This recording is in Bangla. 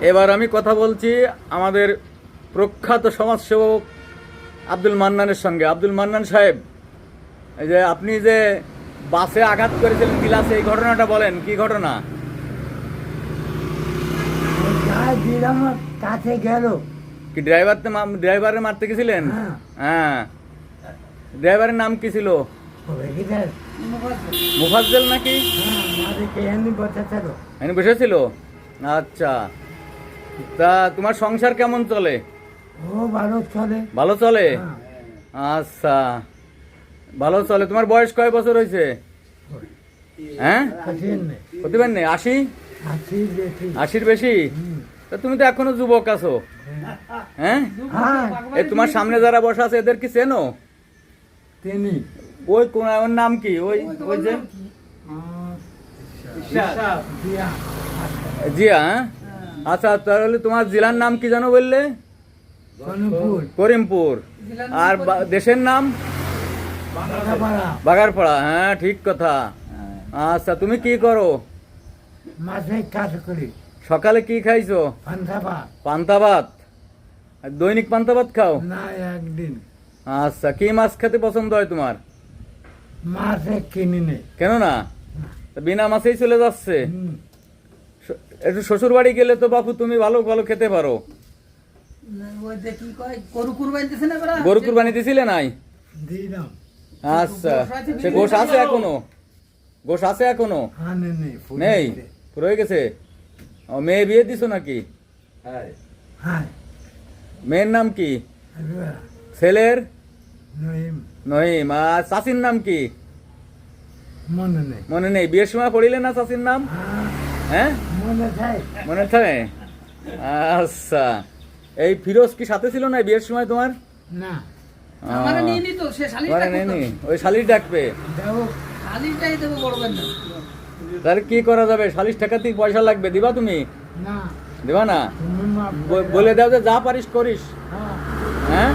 এবার আমি কথা বলছি আমাদের প্রখ্যাত সমাজসেবক আব্দুল মান্নানের সঙ্গে। আব্দুল মান্নান সাহেব এই যে আপনি যে বাসে আঘাত করেছিলেন গিলাসে এই ঘটনাটা বলেন কি ঘটনা? কাছে গেল। কি ড্রাইভার ড্রাইভারের মারতে গেছিলেন? হ্যাঁ। হ্যাঁ। ড্রাইভারের নাম কি ছিল? মুফাজ্জল নাকি? হ্যাঁ বসেছিল? আচ্ছা। তা তোমার সংসার কেমন চলে? ও ভালো চলে। ভালো চলে? হ্যাঁ। আচ্ছা ভালো চলে। তোমার বয়স কয় বছর হয়েছে? হ্যাঁ? প্রতিবার নেই আশি? আশির বেশি। তা তুমি তো এখনও যুবক আছো। হ্যাঁ? হ্যাঁ। এই তোমার সামনে যারা বসা আছে এদের কি চেনো? তিনি। ওই কোন ওর নাম কি? ওই ওই যে? জিয়া হ্যাঁ? আচ্ছা তাহলে তোমার জেলার নাম কি জানো বললে? করিমপুর। আর দেশের নাম? বাগারপাড়া। হ্যাঁ ঠিক কথা। আচ্ছা তুমি কি করো? সকালে কি খাইছো? পান্তা ভাত দৈনিক পান্তা ভাত খাও? না একদিন। আচ্ছা কি মাছ খেতে পছন্দ হয় তোমার? মাছে কিনি কেন না। তা বিনা মাছেই চলে যাচ্ছে। একটু শ্বশুর বাড়ি গেলে তো বাপু তুমি ভালো ভালো খেতে পারো। গরু কুরবানি দিছিলে নাই? আচ্ছা সে গোশ আছে এখনও? গোশ আছে এখনও? নেই। রয়ে গেছে? ও মেয়ে বিয়ে দিছো নাকি? হ্যাঁ। মেয়ের নাম কি? ছেলের? নহিম নহিম আর চাষির নাম কি? মনে নেই। মনে নেই। বিয়ের সময় পড়িলে না চাষির নাম? হ্যাঁ। হ্যাঁ? মনে থাকে? আচ্ছা। এই ফিরোজ কি সাথে ছিল না বিয়ের সময় তোমার? না। ওই ডাকবে? তাহলে কি করা যাবে? শালিশ টাকাতেই পয়সা লাগবে দিবা তুমি? দিবা না? বলে দাও যে যা পারিস করিস। হ্যাঁ। হ্যাঁ?